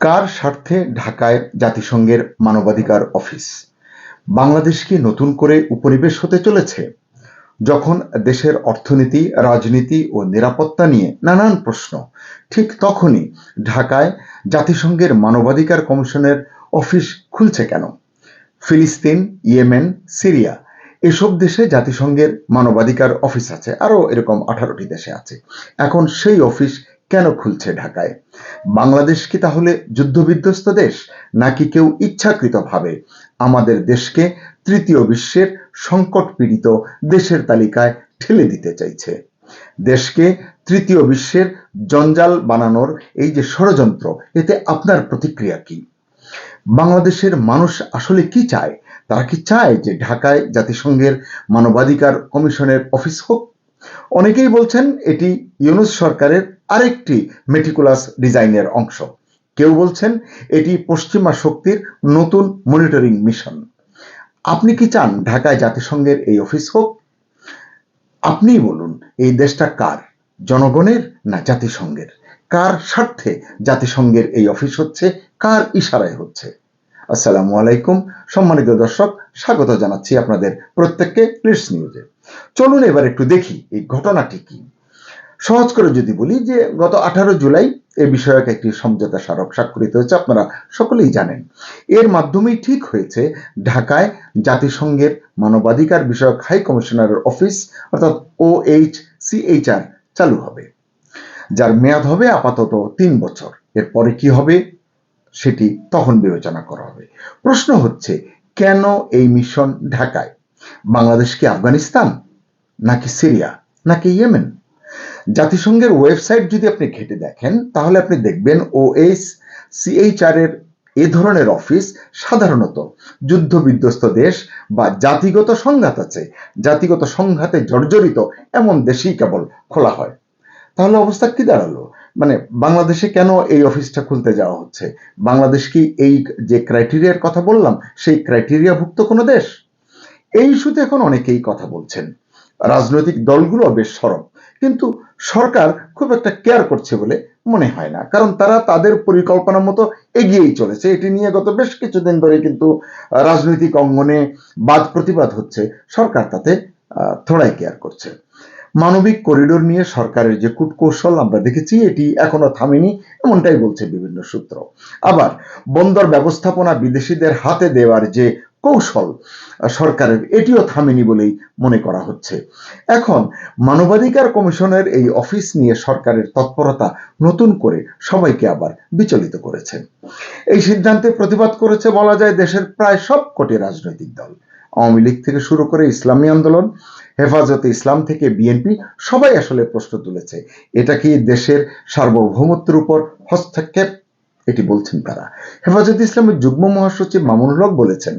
কার স্বার্থে ঢাকায় জাতিসংঘের মানবাধিকার অফিস? বাংলাদেশ কি নতুন করে উপনিবেশ হতে চলেছে? যখন দেশের অর্থনীতি, রাজনীতি ও নিরাপত্তা নিয়ে নানান প্রশ্ন, ঠিক তখনই ঢাকায় জাতিসংঘের মানবাধিকার কমিশনের অফিস খুলছে কেন? ফিলিস্তিন, ইয়েমেন, সিরিয়া, এসব দেশে জাতিসংঘের মানবাধিকার অফিস আছে। আরও এরকম আঠারোটি দেশে আছে। এখন সেই অফিস কেন খুলছে ঢাকায়? বাংলাদেশ কি তাহলে যুদ্ধবিধ্বস্ত দেশ, নাকি কেউ ইচ্ছাকৃতভাবে আমাদের দেশকে তৃতীয় বিশ্বের সংকট পীড়িত দেশের তালিকায় ঠেলে দিতে চাইছে? দেশকে তৃতীয় বিশ্বের জঞ্জাল বানানোর এই যে ষড়যন্ত্র, এতে আপনার প্রতিক্রিয়া কি? বাংলাদেশের মানুষ আসলে কি চায়? তারা কি চায় যে ঢাকায় জাতিসংঘের মানবাধিকার কমিশনের অফিস হোক? অনেকেই বলছেন এটি ইউনুস সরকারের আরেকটি মেটিকুলাস ডিজাইনের অংশ। কেউ বলছেন, এটি পশ্চিমা শক্তির নতুন মনিটরিং মিশন আপনি কি চান ঢাকায় জাতিসংঘের এই অফিস হোক? আপনিই বলুন, এই দেশটা কার, জনগণের না জাতিসংঘের? কার স্বার্থে জাতিসংঘের এই অফিস হচ্ছে, কার ইশারায় হচ্ছে? আসসালামু আলাইকুম, সম্মানিত দর্শক, স্বাগত জানাচ্ছি আপনাদের প্রত্যেককে প্লেস নিউজে চলুন এবার একটু দেখি, এই ঘটনাটি কি? সহজ করে যদি বলি যে গত আঠারো জুলাই এ বিষয়ক একটি সমঝোতা স্মারক স্বাক্ষরিত হয়েছে, আপনারা সকলেই জানেন। এর মাধ্যমেই ঠিক হয়েছে, ঢাকায় জাতিসংঘের মানবাধিকার বিষয়ক হাই কমিশনারের অফিস, অর্থাৎ ও এইচ সিএইচআর চালু হবে। যার মেয়াদ হবে আপাতত তিন বছর। এরপরে কি হবে? সেটি তখন বিবেচনা করা হবে। প্রশ্ন হচ্ছে, কেন এই মিশন ঢাকায়? বাংলাদেশ কি আফগানিস্তান? নাকি সিরিয়া? নাকি ইয়েমেন? জাতিসংঘের ওয়েবসাইট যদি আপনি ঘেটে দেখেন, তাহলে আপনি দেখবেন ও এস সিএইচআর এর এ ধরনের অফিস সাধারণত যুদ্ধ বিধ্বস্ত দেশ বা জাতিগত সংঘাত আছে। জাতিগত সংঘাতে জর্জরিত এমন দেশেই কেবল খোলা হয়। তাহলে অবস্থা কি দাঁড়াল? মানে বাংলাদেশে কেন এই অফিসটা খুলতে যাওয়া হচ্ছে? বাংলাদেশ কি এই যে ক্রাইটেরিয়ার কথা বললাম, সেই ক্রাইটেরিয়াভুক্ত কোনো দেশ? এই ইস্যুতে এখন অনেকেই কথা বলছেন। রাজনৈতিক দলগুলো বেশ সরব। কিন্তু সরকার খুব একটা কেয়ার করছে বলে মনে হয় না। কারণ তারা তাদের পরিকল্পনা মতো এগিয়েই চলেছে। এটি নিয়ে গত বেশ কিছুদিন ধরে কিন্তু রাজনৈতিক অঙ্গনে বাদ প্রতিবাদ হচ্ছে সরকার তাতে থোড়াই কেয়ার করছে। মানবিক করিডোর নিয়ে সরকারের যে কূটকৌশল আমরা দেখেছি, এটি এখনও থামেনি, এমনটাই বলছে বিভিন্ন সূত্র। আবার বন্দর ব্যবস্থাপনা বিদেশিদের হাতে দেওয়ার যে কৌশল সরকারের, এটিও থামেনি বলেই মনে করা হচ্ছে। এখন, মানবাধিকার কমিশনের এই অফিস নিয়ে সরকারের তৎপরতা নতুন করে সবাইকে আবার বিচলিত করেছে। এই সিদ্ধান্তে প্রতিবাদ করেছে বলা যায় দেশের প্রায় সব কোটি রাজনৈতিক দল। আওয়ামী লীগ থেকে শুরু করে ইসলামী আন্দোলন, হেফাজতে ইসলাম থেকে বিএনপি, সবাই আসলে প্রশ্ন তুলেছে, এটা কি দেশের সার্বভৌমত্বের উপর হস্তক্ষেপ এটি বলছেন তারা। হেফাজতে ইসলামের যুগ্ম মহাসচিব মামুনুল হক বলেছেন,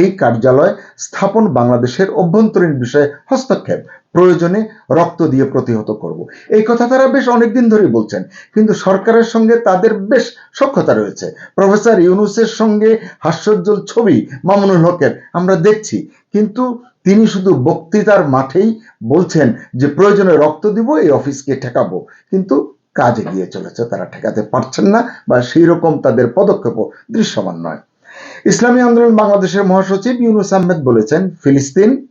এই কার্যালয় স্থাপন বাংলাদেশের অভ্যন্তরীণ বিষয়ে হস্তক্ষেপ, প্রয়োজনে রক্ত দিয়ে প্রতিহত করব। এই কথা তারা বেশ অনেকদিন ধরেই বলছেন, কিন্তু সরকারের সঙ্গে তাদের বেশ সক্ষতা রয়েছে। প্রফেসর ইউনুসের সঙ্গে হাস্যোজ্জ্বল ছবি মামুনুল হকের আমরা দেখছি, কিন্তু তিনি শুধু বক্তৃতার মাঠেই বলছেন যে প্রয়োজনে রক্ত দিব, এই অফিসকে ঠেকাবো। কিন্তু কাজ এগিয়ে চলেছে, তারা ঠেকাতে পারছেন না বা সেই রকম তাদের পদক্ষেপও দৃশ্যমান নয়। ইসলামী আন্দোলন বাংলাদেশের মহাসচিব ইউনুস আহমেদ বলেছেন, ফিলিস্তিন,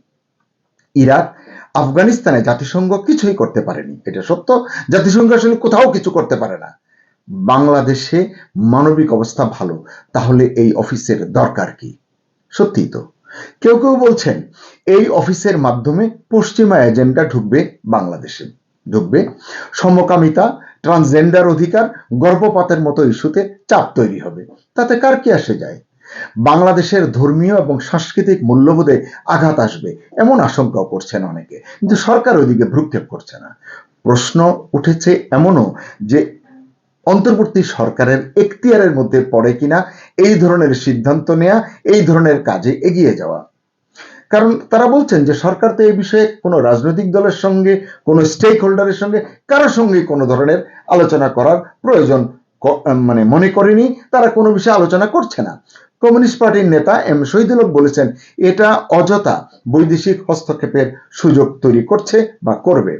ইরাক, আফগানিস্তানে জাতিসংঘ কিছুই করতে পারেনি। এটা সত্য, জাতিসংঘ আসলে কোথাও কিছু করতে পারে না। বাংলাদেশে মানবিক অবস্থা ভালো, তাহলে এই অফিসের দরকার কি? সত্যি তো। কেউ কেউ বলছেন, এই অফিসের মাধ্যমে পশ্চিমা এজেন্ডা ঢুকবে বাংলাদেশে। ঢুকবে সমকামিতা ট্রান্সজেন্ডার অধিকার গর্ভপাতের মতো ইস্যুতে চাপ তৈরি হবে। তাতে কার কি আসে যায়? বাংলাদেশের ধর্মীয় এবং সাংস্কৃতিক মূল্যবোধে আঘাত আসবে এমন আশঙ্কাও করছেন অনেকে। কিন্তু সরকার ওইদিকে ভ্রুক্ষেপ করছে না। প্রশ্ন উঠেছে এমনও যে অন্তর্বর্তী সরকারের এখতিয়ারের মধ্যে পড়ে কিনা, এই ধরনের সিদ্ধান্ত নেয়া, এই ধরনের কাজে এগিয়ে যাওয়া। কারণ তারা বলছেন যে সরকার তো এই বিষয়ে কোনো রাজনৈতিক দলের সঙ্গে, কোনো স্টেক হোল্ডারের সঙ্গে কারোর সঙ্গে কোনো ধরনের আলোচনা করার প্রয়োজন মানে মনে করেনি। তারা কোনো বিষয়ে আলোচনা করছে না। কমিউনিস্ট পার্টির নেতা এম শহীদুল বলেছেন, এটা অযথা বৈদেশিক হস্তক্ষেপের সুযোগ তৈরি করছে বা করবে।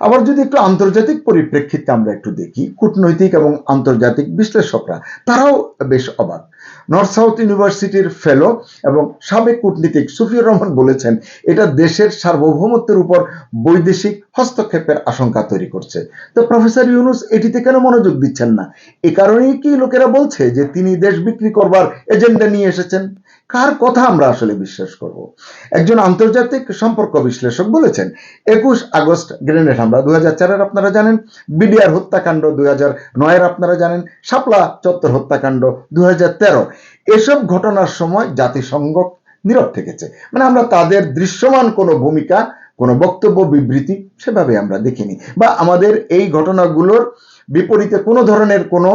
আবার যদি একটু আন্তর্জাতিক পরিপ্রেক্ষিতে আমরা একটু দেখি, কূটনৈতিক এবং আন্তর্জাতিক বিশ্লেষকরা, তারাও বেশ অবাক। নর্থ সাউথ ইউনিভার্সিটির ফেলো এবং সাবেক কূটনীতিক সুফিউর রহমান বলেছেন, এটা দেশের সার্বভৌমত্বের উপর বৈদেশিক হস্তক্ষেপের আশঙ্কা তৈরি করছে। তো প্রফেসর ইউনুস, এটিতে কেন মনোযোগ দিচ্ছেন না? এ কারণেই কি লোকেরা বলছে যে তিনি দেশ বিক্রি করবার এজেন্ডা নিয়ে এসেছেন? কার কথা আমরা আসলে বিশ্বাস করব? একজন আন্তর্জাতিক সম্পর্ক বিশ্লেষক বলেছেন, একুশ আগস্ট গ্রেনেড হামলা দু হাজার চারের আপনারা জানেন, বিডিআর হত্যাকাণ্ড দুই হাজার নয়ের আপনারা জানেন, শাপলা চত্বর হত্যাকাণ্ড দু হাজার তেরো। এসব ঘটনার সময় জাতিসংঘ নীরব থেকেছে। মানে আমরা তাদের দৃশ্যমান কোনো ভূমিকা, কোনো বক্তব্য, বিবৃতি সেভাবে আমরা দেখিনি। বা আমাদের এই ঘটনাগুলোর বিপরীতে কোনো ধরনের কোনো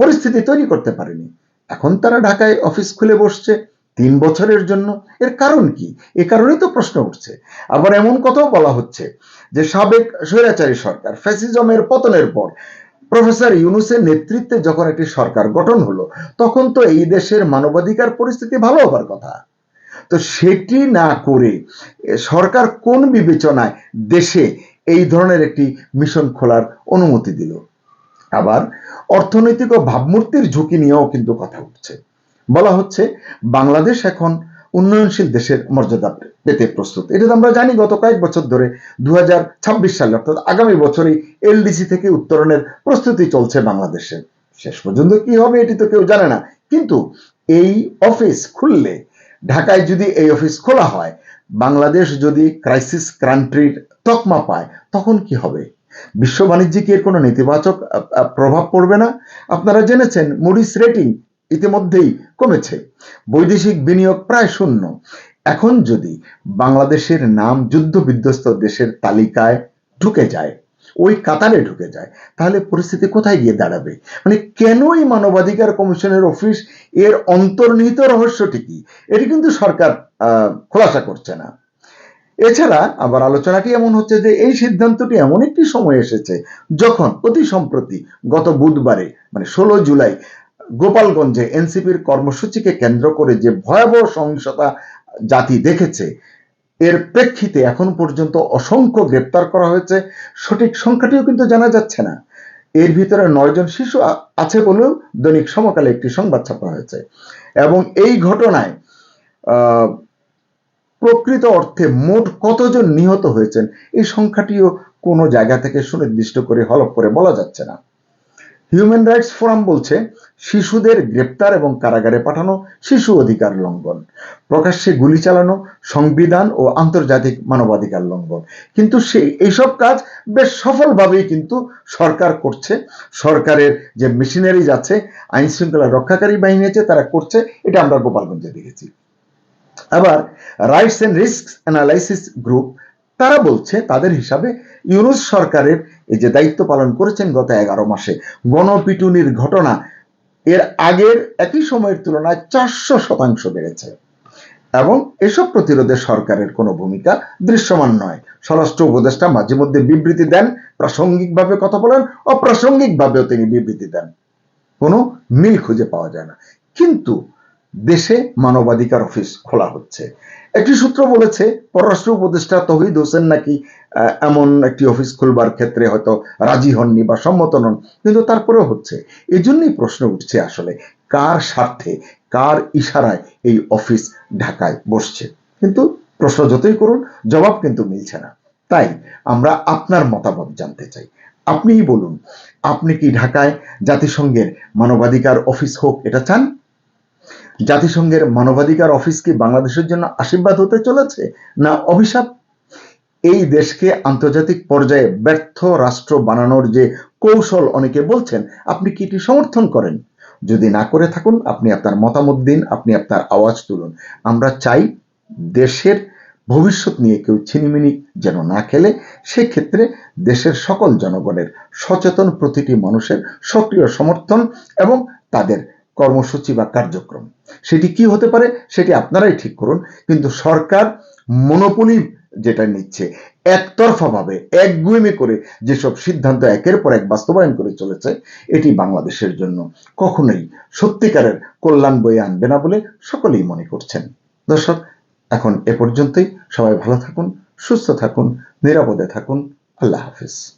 পরিস্থিতি তৈরি করতে পারেনি। এখন তারা ঢাকায় অফিস খুলে বসছে। তিন বছরের জন্য? এর কারণ কি? এ কারণেই তো প্রশ্ন উঠছে। আবার এমন কথাও বলা হচ্ছে যে সাবেক স্বৈরাচারী সরকার ফ্যাসিজমের পতনের পর প্রফেসর ইউনুসের নেতৃত্বে যখন একটি সরকার গঠন হলো, তখন তো এই দেশের মানবাধিকার পরিস্থিতি ভালো হবার কথা। তো সেটি না করে সরকার কোন বিবেচনায় দেশে এই ধরনের একটি মিশন খোলার অনুমতি দিল? আবার অর্থনৈতিক ও ভাবমূর্তির ঝুঁকি নিয়েও কিন্তু কথা উঠছে। বলা হচ্ছে বাংলাদেশ এখন উন্নয়নশীল দেশের মর্যাদা পেতে প্রস্তুত। এটা আমরা জানি গত কয়েক বছর ধরে দু সালে, অর্থাৎ আগামী বছরই এলডিসি থেকে উত্তরণের প্রস্তুতি চলছে বাংলাদেশে। শেষ পর্যন্ত কি হবে এটি তো কেউ জানে না। কিন্তু এই অফিস খুললে, ঢাকায় যদি এই অফিস খোলা হয়, বাংলাদেশ যদি ক্রাইসিস কান্ট্রির তকমা পায়, তখন কি হবে? বিশ্ব বাণিজ্যে কি এর কোনো নেতিবাচক প্রভাব পড়বে না? আপনারা জেনেছেন মুডিস রেটিং ইতিমধ্যেই কমেছে। বৈদেশিক বিনিয়োগ প্রায় শূন্য। এখন যদি বাংলাদেশের নাম যুদ্ধ বিধ্বস্ত দেশের তালিকায় ঢুকে যায়, ওই কাতারে ঢুকে যায়, তাহলে পরিস্থিতি কোথায় গিয়ে দাঁড়াবে? মানে কেনই মানবাধিকার কমিশনের অফিস এর অন্তর্নিহিত রহস্যটি কি? এটি কিন্তু সরকার খোলাসা করছে না। এছাড়া আবার আলোচনাটি এমন হচ্ছে যে এই সিদ্ধান্তটি এমন একটি সময় এসেছে যখন অতি সম্প্রতি গত বুধবারে মানে ষোলো জুলাই গোপালগঞ্জে এনসিপির কর্মসূচিকে কেন্দ্র করে যে ভয়াবহ সহিংসতা জাতি দেখেছে, এর প্রেক্ষিতে এখন পর্যন্ত অসংখ্য গ্রেপ্তার করা হয়েছে। সঠিক সংখ্যাটিও কিন্তু জানা যাচ্ছে না। এর ভিতরে নয়জন শিশু আছে বলেও দৈনিক সমকালে একটি সংবাদ ছাপা হয়েছে। এবং এই ঘটনায় প্রকৃত অর্থে মোট কতজন নিহত হয়েছেন, এই সংখ্যাটিও কোনো জায়গা থেকে সুনির্দিষ্ট করে হলফ করে বলা যাচ্ছে না। হিউম্যান রাইটস ফোরাম বলছে, শিশুদের গ্রেপ্তার এবং কারাগারে পাঠানো শিশু অধিকার লঙ্ঘন। প্রকাশ্যে গুলি চালানো, সংবিধান ও আন্তর্জাতিক মানবাধিকার লঙ্ঘন। কিন্তু সেই এইসব কাজ বেশ সফলভাবেই কিন্তু সরকার করছে। সরকারের যে মেশিনারি যাচ্ছে আইন শৃঙ্খলা রক্ষাকারী বাহিনী আছে, তারা করছে, এটা আমরা গোপালগঞ্জে দেখেছি। আবার rights and risk analysis group তারা বলছে, তাদের হিসাবে ইউনুস সরকারের এই যে দায়িত্ব পালন করেছেন গত এগারো মাসে, গণপিটুনির ঘটনা এর আগের একই সময়ের তুলনায় চারশো শতাংশ বেড়েছে। এবং এসব প্রতিরোধে সরকারের কোনো ভূমিকা দৃশ্যমান নয়। স্বরাষ্ট্র উপদেষ্টা মাঝে মধ্যে বিবৃতি দেন, প্রাসঙ্গিকভাবে কথা বলেন, অপ্রাসঙ্গিকভাবেও তিনি বিবৃতি দেন। কোনো মিল খুঁজে পাওয়া যায় না। কিন্তু দেশে মানবাধিকার অফিস খোলা হচ্ছে। একটি সূত্র বলেছে, পররাষ্ট্র উপদেষ্টা তহিদ হোসেন নাকি এমন একটি অফিস খুলবার ক্ষেত্রে হয়তো রাজি হননি বা সম্মত নন, কিন্তু তারপরেও হচ্ছে। এই জন্যই প্রশ্ন উঠছে আসলে, কার স্বার্থে, কার ইশারায় এই অফিস ঢাকায় বসছে? কিন্তু প্রশ্ন যতই করুন, জবাব কিন্তু মিলছে না। তাই আমরা আপনার মতামত জানতে চাই। আপনিই বলুন, আপনি কি ঢাকায় জাতিসংঘের মানবাধিকার অফিস হোক, এটা চান? জাতিসংঘের মানবাধিকার অফিস কি বাংলাদেশের জন্য আশীর্বাদ হতে চলেছে না অভিশাপ? এই দেশকে আন্তর্জাতিক পর্যায়ে ব্যর্থ রাষ্ট্র বানানোর যে কৌশল অনেকে বলছেন, আপনি কি এটি সমর্থন করেন? যদি না করে থাকুন, আপনি আপনার মতামত দিন, আপনি আপনার আওয়াজ তুলুন। আমরা চাই দেশের ভবিষ্যৎ নিয়ে কেউ ছিনিমিনি যেন না খেলে। সেক্ষেত্রে দেশের সকল জনগণের সচেতন প্রতিটি মানুষের সক্রিয় সমর্থন এবং তাদের কর্মসূচি বা কার্যক্রম। সেটি কি হতে পারে সেটি আপনারাই ঠিক করুন। কিন্তু সরকার মনোপলি যেটা নিচ্ছে, একতরফাভাবে, একগুয়েমি করে যেসব সিদ্ধান্ত একের পর এক বাস্তবায়ন করে চলেছে, এটি বাংলাদেশের জন্য কখনোই সত্যিকারের কল্যাণ বয়ে আনবে না বলে সকলেই মনে করছেন। দর্শক, এখন এ পর্যন্তই। সবাই ভালো থাকুন, সুস্থ থাকুন, নিরাপদে থাকুন। আল্লাহ হাফিজ।